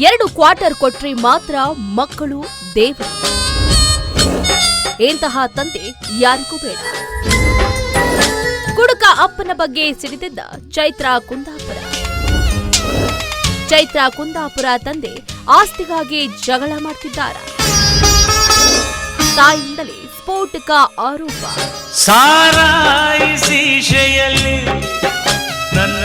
ಎರಡು ಕ್ವಾರ್ಟರ್ ಕೊಟ್ರೆ ಮಾತ್ರ ಮಕ್ಕಳು ದೇವರು. ಇಂತಹ ತಂದೆ ಯಾರಿಗೂ ಬೇಡ. ಕುಡುಕ ಅಪ್ಪನ ಬಗ್ಗೆ ಸಿಡಿದಿದ್ದ ಚೈತ್ರ ಕುಂದಾಪುರ. ಚೈತ್ರ ಕುಂದಾಪುರ ತಂದೆ ಆಸ್ತಿಗಾಗಿ ಜಗಳ ಮಾಡ್ತಿದ್ದಾರ. ತಾಯಿಂದಲೇ ಸ್ಫೋಟಕ ಆರೋಪ. ಸಾರಾಯಿ ನನ್ನ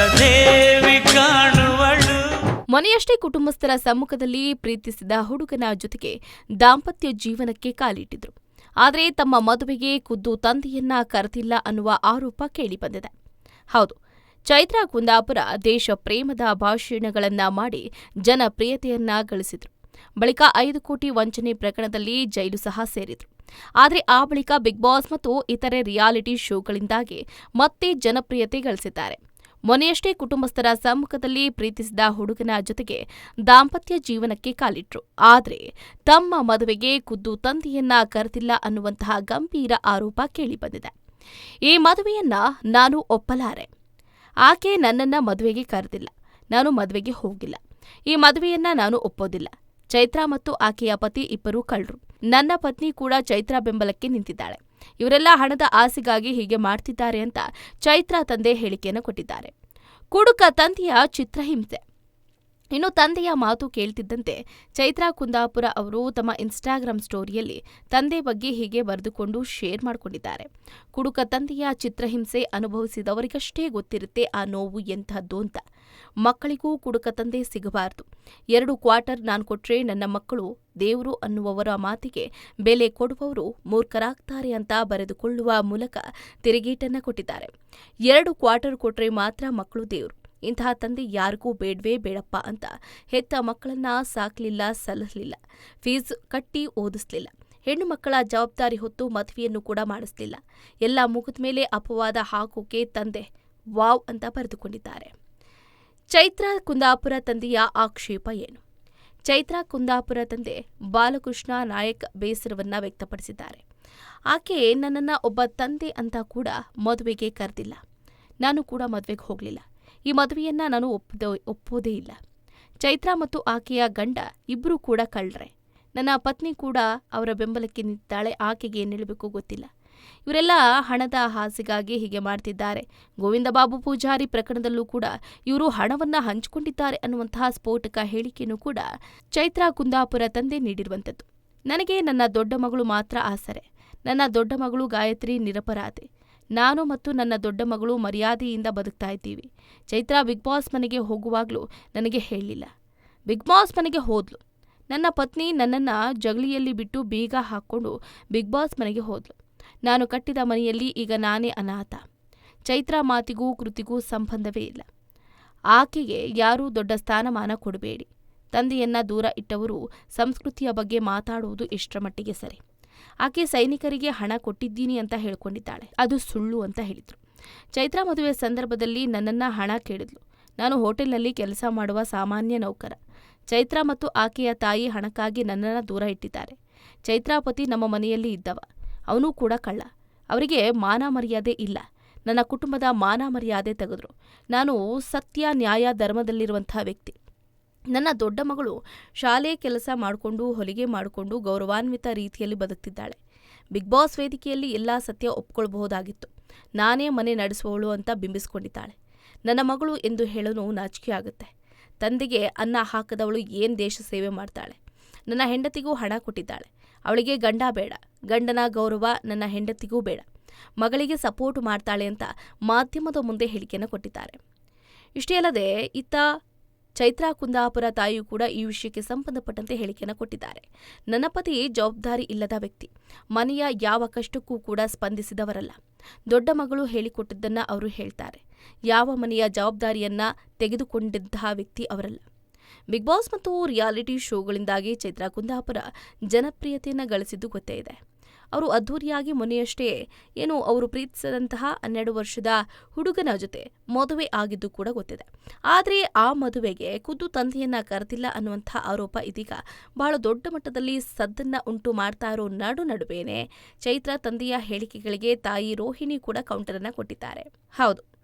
ಮೊನೆಯಷ್ಟೇ ಕುಟುಂಬಸ್ಥರ ಸಮ್ಮುಖದಲ್ಲಿ ಪ್ರೀತಿಸಿದ ಹುಡುಗನ ಜೊತೆಗೆ ದಾಂಪತ್ಯ ಜೀವನಕ್ಕೆ ಕಾಲಿಟ್ಟಿದ್ರು. ಆದರೆ ತಮ್ಮ ಮದುವೆಗೆ ಖುದ್ದು ತಂದೆಯನ್ನ ಕರೆದಿಲ್ಲ ಅನ್ನುವ ಆರೋಪ ಕೇಳಿಬಂದಿದೆ. ಹೌದು, ಚೈತ್ರಾ ಕುಂದಾಪುರ ದೇಶ ಪ್ರೇಮದ ಭಾಷಣಗಳನ್ನ ಮಾಡಿ ಜನಪ್ರಿಯತೆಯನ್ನ ಗಳಿಸಿದ್ರು. ಬಳಿಕ ಐದು ಕೋಟಿ ವಂಚನೆ ಪ್ರಕರಣದಲ್ಲಿ ಜೈಲು ಸಹ ಸೇರಿದ್ರು. ಆದರೆ ಆ ಬಳಿಕ ಬಿಗ್ ಬಾಸ್ ಮತ್ತು ಇತರೆ ರಿಯಾಲಿಟಿ ಶೋಗಳಿಂದಾಗಿ ಮತ್ತೆ ಜನಪ್ರಿಯತೆ ಗಳಿಸಿದ್ದಾರೆ. ಮೊನೆಯಷ್ಟೇ ಕುಟುಂಬಸ್ಥರ ಸಮ್ಮುಖದಲ್ಲಿ ಪ್ರೀತಿಸಿದ ಹುಡುಗನ ಜೊತೆಗೆ ದಾಂಪತ್ಯ ಜೀವನಕ್ಕೆ ಕಾಲಿಟ್ರು. ಆದರೆ ತಮ್ಮ ಮದುವೆಗೆ ಖುದ್ದು ತಂದೆಯನ್ನ ಕರೆದಿಲ್ಲ ಅನ್ನುವಂತಹ ಗಂಭೀರ ಆರೋಪ ಕೇಳಿಬಂದಿದೆ. ಈ ಮದುವೆಯನ್ನ ನಾನು ಒಪ್ಪಲಾರೆ. ಆಕೆ ನನ್ನನ್ನ ಮದುವೆಗೆ ಕರೆದಿಲ್ಲ. ನಾನು ಮದುವೆಗೆ ಹೋಗಿಲ್ಲ. ಈ ಮದುವೆಯನ್ನ ನಾನು ಒಪ್ಪೋದಿಲ್ಲ. ಚೈತ್ರಾ ಮತ್ತು ಆಕೆಯ ಪತಿ ಇಬ್ಬರೂ ಕಳ್ಳರು. ನನ್ನ ಪತ್ನಿ ಕೂಡ ಚೈತ್ರಾ ಬೆಂಬಲಕ್ಕೆ ನಿಂತಿದ್ದಾಳೆ. ಇವರೆಲ್ಲ ಹಣದ ಆಸೆಗಾಗಿ ಹೀಗೆ ಮಾಡ್ತಿದ್ದಾರೆ ಅಂತ ಚೈತ್ರಾ ತಂದೆ ಹೇಳಿಕೆಯನ್ನು ಕೊಟ್ಟಿದ್ದಾರೆ. ಕುಡುಕ ತಂದೆಯ ಚಿತ್ರಹಿಂಸೆ. ಇನ್ನು ತಂದೆಯ ಮಾತು ಕೇಳ್ತಿದ್ದಂತೆ ಚೈತ್ರಾ ಕುಂದಾಪುರ ಅವರು ತಮ್ಮ ಇನ್ಸ್ಟಾಗ್ರಾಮ್ ಸ್ಟೋರಿಯಲ್ಲಿ ತಂದೆ ಬಗ್ಗೆ ಹೀಗೆ ಬರೆದುಕೊಂಡು ಶೇರ್ ಮಾಡಿಕೊಂಡಿದ್ದಾರೆ. ಕುಡುಕ ತಂದೆಯ ಚಿತ್ರಹಿಂಸೆ ಅನುಭವಿಸಿದವರಿಗಷ್ಟೇ ಗೊತ್ತಿರುತ್ತೆ ಆ ನೋವು ಎಂಥದ್ದು ಅಂತ. ಮಕ್ಕಳಿಗೂ ಕುಡುಕ ತಂದೆ ಸಿಗಬಾರದು. ಎರಡು ಕ್ವಾರ್ಟರ್ ನಾನು ಕೊಟ್ರೆ ನನ್ನ ಮಕ್ಕಳು ದೇವರು ಅನ್ನುವವರ ಮಾತಿಗೆ ಬೆಲೆ ಕೊಡುವವರು ಮೂರ್ಖರಾಗ್ತಾರೆ ಅಂತ ಬರೆದುಕೊಳ್ಳುವ ಮೂಲಕ ತಿರುಗೇಟನ್ನ ಕೊಟ್ಟಿದ್ದಾರೆ. ಎರಡು ಕ್ವಾರ್ಟರ್ ಕೊಟ್ರೆ ಮಾತ್ರ ಮಕ್ಕಳು ದೇವರು. ಇಂತಹ ತಂದೆ ಯಾರಿಗೂ ಬೇಡವೇ ಬೇಡಪ್ಪ ಅಂತ ಹೆತ್ತ ಮಕ್ಕಳನ್ನ ಸಾಕಲಿಲ್ಲ ಸಲಹಲಿಲ್ಲ ಫೀಸ್ ಕಟ್ಟಿ ಓದಿಸ್ಲಿಲ್ಲ. ಹೆಣ್ಣು ಮಕ್ಕಳ ಜವಾಬ್ದಾರಿ ಹೊತ್ತು ಮದುವೆಯನ್ನು ಕೂಡ ಮಾಡಿಸಲಿಲ್ಲ. ಎಲ್ಲ ಮುಗಿದ ಮೇಲೆ ಅಪವಾದ ಹಾಕೋಕೆ ತಂದೆ ವಾವ್ ಅಂತ ಬರೆದುಕೊಂಡಿದ್ದಾರೆ. ಚೈತ್ರ ಕುಂದಾಪುರ ತಂದೆಯ ಆಕ್ಷೇಪ ಏನು? ಚೈತ್ರ ಕುಂದಾಪುರ ತಂದೆ ಬಾಲಕೃಷ್ಣ ನಾಯಕ್ ಬೇಸರವನ್ನ ವ್ಯಕ್ತಪಡಿಸಿದ್ದಾರೆ. ಆಕೆ ನನ್ನನ್ನ ಒಬ್ಬ ತಂದೆ ಅಂತ ಕೂಡ ಮದುವೆಗೆ ಕರೆದಿಲ್ಲ. ನಾನು ಕೂಡ ಮದುವೆಗೆ ಹೋಗಲಿಲ್ಲ. ಈ ಮದುವೆಯನ್ನ ನಾನು ಒಪ್ಪದ ಒಪ್ಪೋದೇ ಇಲ್ಲ. ಚೈತ್ರ ಮತ್ತು ಆಕೆಯ ಗಂಡ ಇಬ್ಬರೂ ಕೂಡ ಕಳ್ರೆ ನನ್ನ ಪತ್ನಿ ಕೂಡ ಅವರ ಬೆಂಬಲಕ್ಕೆ ನಿಂತಾಳೆ ಆಕೆಗೆ ಏನು ಗೊತ್ತಿಲ್ಲ. ಇವರೆಲ್ಲ ಹಣದ ಹಾಸಿಗಾಗಿ ಹೀಗೆ ಮಾಡ್ತಿದ್ದಾರೆ. ಗೋವಿಂದ ಬಾಬು ಪೂಜಾರಿ ಪ್ರಕರಣದಲ್ಲೂ ಕೂಡ ಇವರು ಹಣವನ್ನ ಹಂಚಿಕೊಂಡಿದ್ದಾರೆ ಅನ್ನುವಂತಹ ಸ್ಫೋಟಕ ಹೇಳಿಕೆಯನ್ನು ಕೂಡ ಚೈತ್ರಾ ಕುಂದಾಪುರ ತಂದೆ ನೀಡಿರುವಂಥದ್ದು. ನನಗೆ ನನ್ನ ದೊಡ್ಡ ಮಗಳು ಮಾತ್ರ ಆಸರೆ. ನನ್ನ ದೊಡ್ಡ ಮಗಳು ಗಾಯತ್ರಿ ನಿರಪರಾಧೆ. ನಾನು ಮತ್ತು ನನ್ನ ದೊಡ್ಡ ಮಗಳು ಮರ್ಯಾದೆಯಿಂದ ಬದುಕ್ತಾ ಇದ್ದೀವಿ. ಚೈತ್ರಾ ಬಿಗ್ ಬಾಸ್ ಮನೆಗೆ ಹೋಗುವಾಗಲೂ ನನಗೆ ಹೇಳಿಲ್ಲ. ಬಿಗ್ ಬಾಸ್ ಮನೆಗೆ ಹೋದ್ಲು. ನನ್ನ ಪತ್ನಿ ನನ್ನನ್ನ ಜಗಳಿಯಲ್ಲಿ ಬಿಟ್ಟು ಬೀಗ ಹಾಕ್ಕೊಂಡು ಬಿಗ್ ಬಾಸ್ ಮನೆಗೆ ಹೋದ್ಲು. ನಾನು ಕಟ್ಟಿದ ಮನೆಯಲ್ಲಿ ಈಗ ನಾನೇ ಅನಾಥ. ಚೈತ್ರಾ ಮಾತಿಗೂ ಕೃತಿಗೂ ಸಂಬಂಧವೇ ಇಲ್ಲ. ಆಕೆಗೆ ಯಾರೂ ದೊಡ್ಡ ಸ್ಥಾನಮಾನ ಕೊಡಬೇಡಿ. ತಂದೆಯನ್ನ ದೂರ ಇಟ್ಟವರು ಸಂಸ್ಕೃತಿಯ ಬಗ್ಗೆ ಮಾತಾಡುವುದು ಎಷ್ಟರ ಮಟ್ಟಿಗೆ ಸರಿ. ಆಕೆ ಸೈನಿಕರಿಗೆ ಹಣ ಕೊಟ್ಟಿದ್ದೀನಿ ಅಂತ ಹೇಳ್ಕೊಂಡಿದ್ದಾಳೆ. ಅದು ಸುಳ್ಳು ಅಂತ ಹೇಳಿದ್ರು. ಚೈತ್ರಾ ಮದುವೆ ಸಂದರ್ಭದಲ್ಲಿ ನನ್ನನ್ನ ಹಣ ಕೇಳಿದ್ಲು. ನಾನು ಹೋಟೆಲ್ನಲ್ಲಿ ಕೆಲಸ ಮಾಡುವ ಸಾಮಾನ್ಯ ನೌಕರ. ಚೈತ್ರಾ ಮತ್ತು ಆಕೆಯ ತಾಯಿ ಹಣಕ್ಕಾಗಿ ನನ್ನನ್ನು ದೂರ ಇಟ್ಟಿದ್ದಾರೆ. ಚೈತ್ರಾಪತಿ ನಮ್ಮ ಮನೆಯಲ್ಲಿ ಇದ್ದವ. ಅವನೂ ಕೂಡ ಕಳ್ಳ. ಅವರಿಗೆ ಮಾನ ಮರ್ಯಾದೆ ಇಲ್ಲ. ನನ್ನ ಕುಟುಂಬದ ಮಾನ ಮರ್ಯಾದೆ ತೆಗೆದ್ರು. ನಾನು ಸತ್ಯ, ನ್ಯಾಯ, ಧರ್ಮದಲ್ಲಿರುವಂಥ ವ್ಯಕ್ತಿ. ನನ್ನ ದೊಡ್ಡ ಮಗಳು ಶಾಲೆ ಕೆಲಸ ಮಾಡಿಕೊಂಡು, ಹೊಲಿಗೆ ಮಾಡಿಕೊಂಡು ಗೌರವಾನ್ವಿತ ರೀತಿಯಲ್ಲಿ ಬದುಕ್ತಿದ್ದಾಳೆ. ಬಿಗ್ ಬಾಸ್ ವೇದಿಕೆಯಲ್ಲಿ ಎಲ್ಲ ಸತ್ಯ ಒಪ್ಕೊಳ್ಬಹುದಾಗಿತ್ತು. ನಾನೇ ಮನೆ ನಡೆಸುವವಳು ಅಂತ ಬಿಂಬಿಸ್ಕೊಂಡಿದ್ದಾಳೆ. ನನ್ನ ಮಗಳು ಎಂದು ಹೇಳಲು ನಾಚಿಕೆ ಆಗುತ್ತೆ. ತಂದೆಗೆ ಅನ್ನ ಹಾಕದವಳು ಏನು ದೇಶ ಸೇವೆ ಮಾಡ್ತಾಳೆ? ನನ್ನ ಹೆಂಡತಿಗೂ ಹಣ ಕೊಟ್ಟಿದ್ದಾಳೆ. ಅವಳಿಗೆ ಗಂಡ ಬೇಡ. ಗಂಡನ ಗೌರವ ನನ್ನ ಹೆಂಡತಿಗೂ ಬೇಡ. ಮಗಳಿಗೆ ಸಪೋರ್ಟ್ ಮಾಡ್ತಾಳೆ ಅಂತ ಮಾಧ್ಯಮದ ಮುಂದೆ ಹೇಳಿಕೆಯನ್ನು ಕೊಟ್ಟಿದ್ದಾರೆ. ಇಷ್ಟೇ ಅಲ್ಲದೆ, ಇತ್ತ ಚೈತ್ರಾ ಕುಂದಾಪುರ ತಾಯಿಯೂ ಕೂಡ ಈ ವಿಷಯಕ್ಕೆ ಸಂಬಂಧಪಟ್ಟಂತೆ ಹೇಳಿಕೆಯನ್ನು ಕೊಟ್ಟಿದ್ದಾರೆ. ನನ್ನ ಪತಿ ಜವಾಬ್ದಾರಿ ಇಲ್ಲದ ವ್ಯಕ್ತಿ. ಮನೆಯ ಯಾವ ಕಷ್ಟಕ್ಕೂ ಕೂಡ ಸ್ಪಂದಿಸಿದವರಲ್ಲ. ದೊಡ್ಡ ಮಗಳು ಹೇಳಿಕೊಟ್ಟಿದ್ದನ್ನ ಅವರು ಹೇಳ್ತಾರೆ. ಯಾವ ಮನೆಯ ಜವಾಬ್ದಾರಿಯನ್ನ ತೆಗೆದುಕೊಂಡಿದ್ದ ವ್ಯಕ್ತಿ ಅವರಲ್ಲ. ಬಿಗ್ ಬಾಸ್ ಮತ್ತು ರಿಯಾಲಿಟಿ ಶೋಗಳಿಂದಾಗಿ ಚೈತ್ರಾ ಕುಂದಾಪುರ ಜನಪ್ರಿಯತೆಯನ್ನು ಗಳಿಸಿದ್ದು ಗೊತ್ತೇ ಇದೆ. ಅವರು ಅದ್ಧೂರಿಯಾಗಿ ಮೊನ್ನೆಯಷ್ಟೇ ಏನು ಅವರು ಪ್ರೀತಿಸಿದಂತಹ ಹನ್ನೆರಡು ವರ್ಷದ ಹುಡುಗನ ಜೊತೆ ಮದುವೆ ಆಗಿದ್ದು ಕೂಡ ಗೊತ್ತಿದೆ. ಆದರೆ ಆ ಮದುವೆಗೆ ಖುದ್ದು ತಂದೆಯನ್ನ ಕರೆದಿಲ್ಲ ಅನ್ನುವಂಥ ಆರೋಪ ಇದೀಗ. ಬಹಳ ದೊಡ್ಡ ಮಟ್ಟದಲ್ಲಿ ಸದ್ದನ್ನ ಉಂಟು ಮಾಡ್ತಾ ಇರೋ ನಡು ನಡುವೆನೆ ಚೈತ್ರ ತಂದೆಯ ಹೇಳಿಕೆಗಳಿಗೆ ತಾಯಿ ರೋಹಿಣಿ ಕೂಡ ಕೌಂಟರ್ ಅನ್ನ ಕೊಟ್ಟಿದ್ದಾರೆ. ಹೌದು.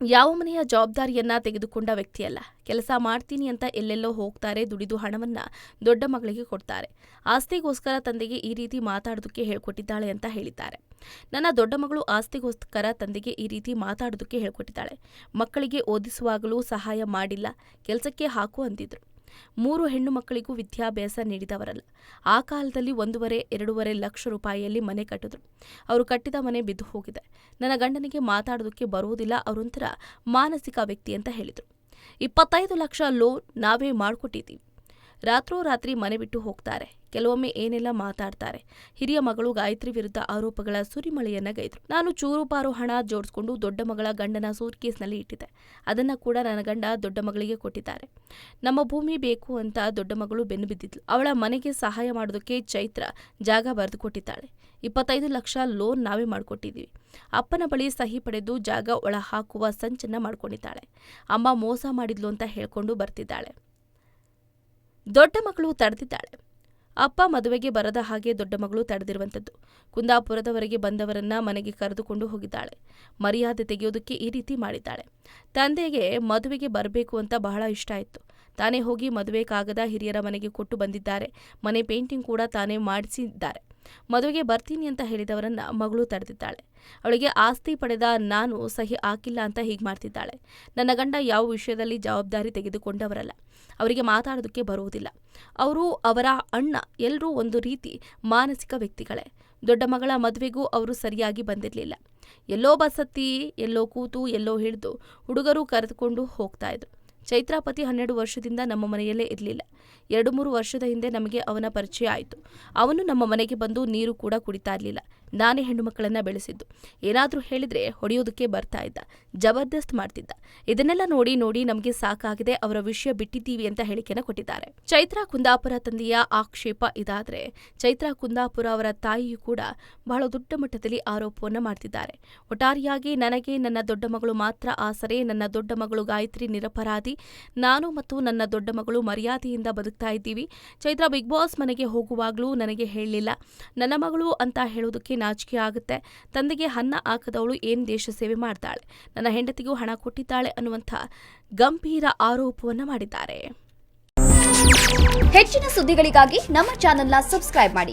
ಯಾವ ಮನೆಯ ಜವಾಬ್ದಾರಿಯನ್ನ ತೆಗೆದುಕೊಂಡ ವ್ಯಕ್ತಿಯಲ್ಲ. ಕೆಲಸ ಮಾಡ್ತೀನಿ ಅಂತ ಎಲ್ಲೆಲ್ಲೋ ಹೋಗ್ತಾರೆ, ದುಡಿದು ಹಣವನ್ನ ದೊಡ್ಡ ಮಗಳಿಗೆ ಕೊಡ್ತಾರೆ. ಆಸ್ತಿಗೋಸ್ಕರ ತಂದೆಗೆ ಈ ರೀತಿ ಮಾತಾಡೋದಕ್ಕೆ ಹೇಳ್ಕೊಟ್ಟಿದ್ದಾಳೆ ಅಂತ ಹೇಳಿದ್ದಾರೆ. ನನ್ನ ದೊಡ್ಡ ಮಗಳು ಆಸ್ತಿಗೋಸ್ಕರ ತಂದೆಗೆ ಈ ರೀತಿ ಮಾತಾಡೋದಕ್ಕೆ ಹೇಳ್ಕೊಟ್ಟಿದ್ದಾಳೆ. ಮಕ್ಕಳಿಗೆ ಓದಿಸುವಾಗಲೂ ಸಹಾಯ ಮಾಡಿಲ್ಲ. ಕೆಲಸಕ್ಕೆ ಹಾಕು ಅಂತಿದ್ರು ಮೂರು ಹೆಣ್ಣು ಮಕ್ಕಳಿಗೂ ವಿದ್ಯಾಭ್ಯಾಸ ನೀಡಿದವರಲ್ಲ. ಆ ಕಾಲದಲ್ಲಿ ಒಂದೂವರೆ, ಎರಡೂವರೆ ಲಕ್ಷ ರೂಪಾಯಿಯಲ್ಲಿ ಮನೆ ಕಟ್ಟಿದ್ರು. ಅವರು ಕಟ್ಟಿದ ಮನೆ ಬಿದ್ದು ಹೋಗಿದೆ. ನನ್ನ ಗಂಡನಿಗೆ ಮಾತಾಡೋದಕ್ಕೆ ಬರುವುದಿಲ್ಲ. ಅವರೊಂಥರ ಮಾನಸಿಕ ವ್ಯಕ್ತಿ ಅಂತ ಹೇಳಿದರು. ಇಪ್ಪತ್ತೈದು ಲಕ್ಷ ಲೋನ್ ನಾವೇ ಮಾಡಿಕೊಟ್ಟಿದ್ದೀವಿ. ರಾತ್ರೋರಾತ್ರಿ ಮನೆ ಬಿಟ್ಟು ಹೋಗ್ತಾರೆ. ಕೆಲವೊಮ್ಮೆ ಏನೆಲ್ಲ ಮಾತಾಡ್ತಾರೆ. ಹಿರಿಯ ಮಗಳು ಗಾಯತ್ರಿ ವಿರುದ್ಧ ಆರೋಪಗಳ ಸುರಿಮಳೆಯನ್ನ ಗೈದ್ರು. ನಾನು ಚೂರುಪಾರು ಹಣ ಜೋಡಿಸ್ಕೊಂಡು ದೊಡ್ಡ ಮಗಳ ಗಂಡನ ಸೂಟ್ ಕೇಸ್ನಲ್ಲಿ ಇಟ್ಟಿದ್ದೆ. ಅದನ್ನ ಕೂಡ ನನ್ನ ಗಂಡ ದೊಡ್ಡ ಮಗಳಿಗೆ ಕೊಟ್ಟಿದ್ದಾರೆ. ನಮ್ಮ ಭೂಮಿ ಬೇಕು ಅಂತ ದೊಡ್ಡ ಮಗಳು ಬೆನ್ನು ಬಿದ್ದಿದ್ಲು. ಅವಳ ಮನೆಗೆ ಸಹಾಯ ಮಾಡೋದಕ್ಕೆ ಚೈತ್ರ ಜಾಗ ಬರೆದು ಕೊಟ್ಟಿದ್ದಾಳೆ. ಇಪ್ಪತ್ತೈದು ಲಕ್ಷ ಲೋನ್ ನಾವೇ ಮಾಡಿಕೊಟ್ಟಿದ್ದೀವಿ. ಅಪ್ಪನ ಬಳಿ ಸಹಿ ಪಡೆದು ಜಾಗ ಒಳ ಹಾಕುವ ಸಂಚನ್ನ ಮಾಡ್ಕೊಂಡಿದ್ದಾಳೆ. ಅಮ್ಮ ಮೋಸ ಮಾಡಿದ್ಲು ಅಂತ ಹೇಳ್ಕೊಂಡು ಬರ್ತಿದ್ದಾಳೆ. ದೊಡ್ಡ ಮಗಳು ತಡೆದಿದ್ದಾಳೆ. ಅಪ್ಪ ಮದುವೆಗೆ ಬರದ ಹಾಗೆ ದೊಡ್ಡ ಮಗಳು ತಡೆದಿರುವಂಥದ್ದು. ಕುಂದಾಪುರದವರೆಗೆ ಬಂದವರನ್ನ ಮನೆಗೆ ಕರೆದುಕೊಂಡು ಹೋಗಿದ್ದಾಳೆ. ಮರ್ಯಾದೆ ತೆಗೆಯೋದಕ್ಕೆ ಈ ರೀತಿ ಮಾಡಿದ್ದಾಳೆ. ತಂದೆಗೆ ಮದುವೆಗೆ ಬರಬೇಕು ಅಂತ ಬಹಳ ಇಷ್ಟ ಇತ್ತು ತಾನೇ ಹೋಗಿ ಮದುವೆ ಕಾಗದ ಹಿರಿಯರ ಮನೆಗೆ ಕೊಟ್ಟು ಬಂದಿದ್ದಾರೆ. ಮನೆ ಪೇಂಟಿಂಗ್ ಕೂಡ ತಾನೇ ಮಾಡಿಸಿದ್ದಾರೆ. ಮದುವೆಗೆ ಬರ್ತೀನಿ ಅಂತ ಹೇಳಿದವರನ್ನ ಮಗಳು ತಡೆದಿದ್ದಾಳೆ. ಅವಳಿಗೆ ಆಸ್ತಿ ಪಡೆದ ನಾನು ಸಹಿ ಹಾಕಿಲ್ಲ ಅಂತ ಹೀಗೆ ಮಾಡ್ತಿದ್ದಾಳೆ. ನನ್ನ ಗಂಡ ಯಾವ ವಿಷಯದಲ್ಲಿ ಜವಾಬ್ದಾರಿ ತೆಗೆದುಕೊಂಡವರಲ್ಲ. ಅವರಿಗೆ ಮಾತಾಡೋದಕ್ಕೆ ಬರುವುದಿಲ್ಲ. ಅವರು ಅವರ ಅಣ್ಣ ಎಲ್ಲರೂ ಒಂದು ರೀತಿ ಮಾನಸಿಕ ವ್ಯಕ್ತಿಗಳೇ. ದೊಡ್ಡ ಮಗಳ ಮದುವೆಗೂ ಅವರು ಸರಿಯಾಗಿ ಬಂದಿರಲಿಲ್ಲ. ಎಲ್ಲೋ ಬಸತ್ತಿ, ಎಲ್ಲೋ ಕೂತು, ಎಲ್ಲೋ ಹಿಡಿದು ಹುಡುಗರು ಕರೆದುಕೊಂಡು ಹೋಗ್ತಾ ಇದ್ರು. ಚೈತ್ರಾಪತಿ ಹನ್ನೆರಡು ವರ್ಷದಿಂದ ನಮ್ಮ ಮನೆಯಲ್ಲೇ ಇರಲಿಲ್ಲ. ಎರಡು ಮೂರು ವರ್ಷದ ಹಿಂದೆ ನಮಗೆ ಅವನ ಪರಿಚಯ ಆಯಿತು. ಅವನು ನಮ್ಮ ಮನೆಗೆ ಬಂದು ನೀರು ಕೂಡ ಕುಡಿತಾ ಇರಲಿಲ್ಲ. ನಾನೇ ಹೆಣ್ಣು ಮಕ್ಕಳನ್ನ ಬೆಳೆಸಿದ್ದು. ಏನಾದರೂ ಹೇಳಿದ್ರೆ ಹೊಡೆಯೋದಕ್ಕೆ ಬರ್ತಾ ಇದ್ದ. ಜಬರ್ದಸ್ತ್ ಮಾಡ್ತಿದ್ದ. ಇದನ್ನೆಲ್ಲ ನೋಡಿ ನೋಡಿ ನಮಗೆ ಸಾಕಾಗಿದೆ, ಅವರ ವಿಷಯ ಬಿಟ್ಟಿದ್ದೀವಿ ಅಂತ ಹೇಳಿಕೆಯನ್ನು ಕೊಟ್ಟಿದ್ದಾರೆ. ಚೈತ್ರಾ ಕುಂದಾಪುರ ತಂದೆಯ ಆಕ್ಷೇಪ ಇದಾದ್ರೆ ಚೈತ್ರಾ ಕುಂದಾಪುರ ಅವರ ತಾಯಿಯೂ ಕೂಡ ಬಹಳ ದೊಡ್ಡ ಮಟ್ಟದಲ್ಲಿ ಆರೋಪವನ್ನ ಮಾಡ್ತಿದ್ದಾರೆ. ಒಟ್ಟಾರೆಯಾಗಿ ನನಗೆ ನನ್ನ ದೊಡ್ಡ ಮಗಳು ಮಾತ್ರ ಆಸರೆ, ನನ್ನ ದೊಡ್ಡ ಮಗಳು ಗಾಯತ್ರಿ ನಿರಪರಾಧಿ, ನಾನು ಮತ್ತು ನನ್ನ ದೊಡ್ಡ ಮಗಳು ಮರ್ಯಾದೆಯಿಂದ ಬದುಕ್ತಾ ಇದ್ದೀವಿ. ಚೈತ್ರಾ ಬಿಗ್ ಬಾಸ್ ಮನೆಗೆ ಹೋಗುವಾಗಲೂ ನನಗೆ ಹೇಳಲಿಲ್ಲ. ನನ್ನ ಮಗಳು ಅಂತ ಹೇಳೋದಕ್ಕೆ ನಾಚಿಕೆ ಆಗುತ್ತೆ. ತಂದೆಗೆ ಹನ್ನ ಹಾಕದವಳು ಏನು ದೇಶ ಸೇವೆ ಮಾಡ್ತಾಳೆ? ನನ್ನ ಹೆಂಡತಿಗೂ ಹಣ ಕೊಟ್ಟಿದ್ದಾಳೆ ಅನ್ನುವಂಥ ಗಂಭೀರ ಆರೋಪವನ್ನ ಮಾಡಿದ್ದಾರೆ. ಹೆಚ್ಚಿನ ಸುದ್ದಿಗಳಿಗಾಗಿ ನಮ್ಮ ಚಾನೆಲ್ನ ಸಬ್ಸ್ಕ್ರೈಬ್ ಮಾಡಿ.